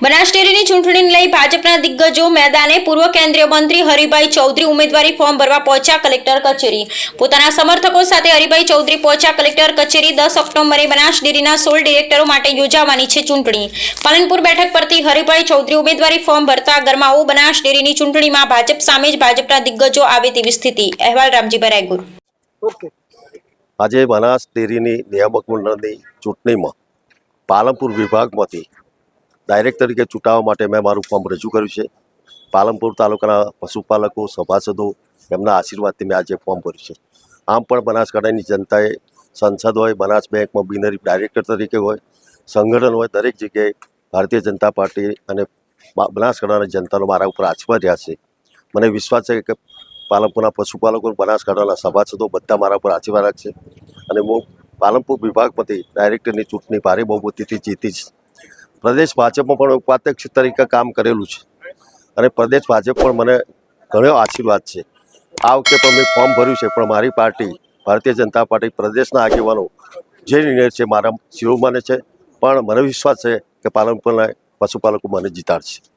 બનાસ ડેરીની ચૂંટણીને લઈ ભાજપના દિગ્ગજો મેદાને પૂર્વ કેન્દ્રીય મંત્રી હરિભાઈ ચૌધરી ઉમેદવારી ફોર્મ ભરવા પહોંચ્યા કલેક્ટર કચેરી. પોતાના સમર્થકો સાથે હરિભાઈ ચૌધરી પહોંચ્યા કલેક્ટર કચેરી દસ ઓક્ટોબરે બનાસ ડેરીના સોળ ડિરેક્ટરો માટે યોજાવાની છે ચૂંટણી. પાલનપુર બેઠક પરથી હરિભાઈ ચૌધરી ઉમેદવારી ફોર્મ ભરતા ગરમાવો બનાસ ડેરીની ચૂંટણીમાં ભાજપ સામે જ ભાજપના દિગ્ગજો આવે તેવી સ્થિતિ. અહેવાલ રામજીભાઈ રાયગુર. આજે બનાસ નિયામક મંડળની ચૂંટણીમાં પાલનપુર વિભાગમાંથી ડાયરેક્ટ તરીકે ચૂંટાવા માટે મેં મારું ફોર્મ રજૂ કર્યું છે. પાલનપુર તાલુકાના પશુપાલકો, સભાસદો એમના આશીર્વાદથી મેં આજે ફોર્મ ભર્યું છે. આમ પણ બનાસકાંઠાની જનતાએ સંસદ હોય, બનાસ બેંકમાં બિનરી ડાયરેક્ટર તરીકે હોય, સંગઠન હોય, દરેક જગ્યાએ ભારતીય જનતા પાર્ટી અને બનાસકાંઠાની જનતાનો મારા ઉપર આશીર્વાદ રહ્યા છે. મને વિશ્વાસ છે કે પાલનપુરના પશુપાલકો, બનાસકાંઠાના સભાસદો બધા મારા ઉપર આશીર્વાદ રાખશે. અને હું પાલનપુર વિભાગમાંથી ડાયરેક્ટરની ચૂંટણી ભારે બહુમતીથી જીતીશ. પ્રદેશ ભાજપમાં પણ ઉપાધ્યક્ષ તરીકે કામ કરેલું છે. અને પ્રદેશ ભાજપ પણ મને ઘણો આશીર્વાદ છે. આ વખતે પણ મેં ફોર્મ ભર્યું છે, પણ મારી પાર્ટી, ભારતીય જનતા પાર્ટી પ્રદેશના આગેવાનો જે નિર્ણય છે, મારા શિરોમાને છે. પણ મને વિશ્વાસ છે કે પાલનપુરના પશુપાલકો મને જીતાડશે.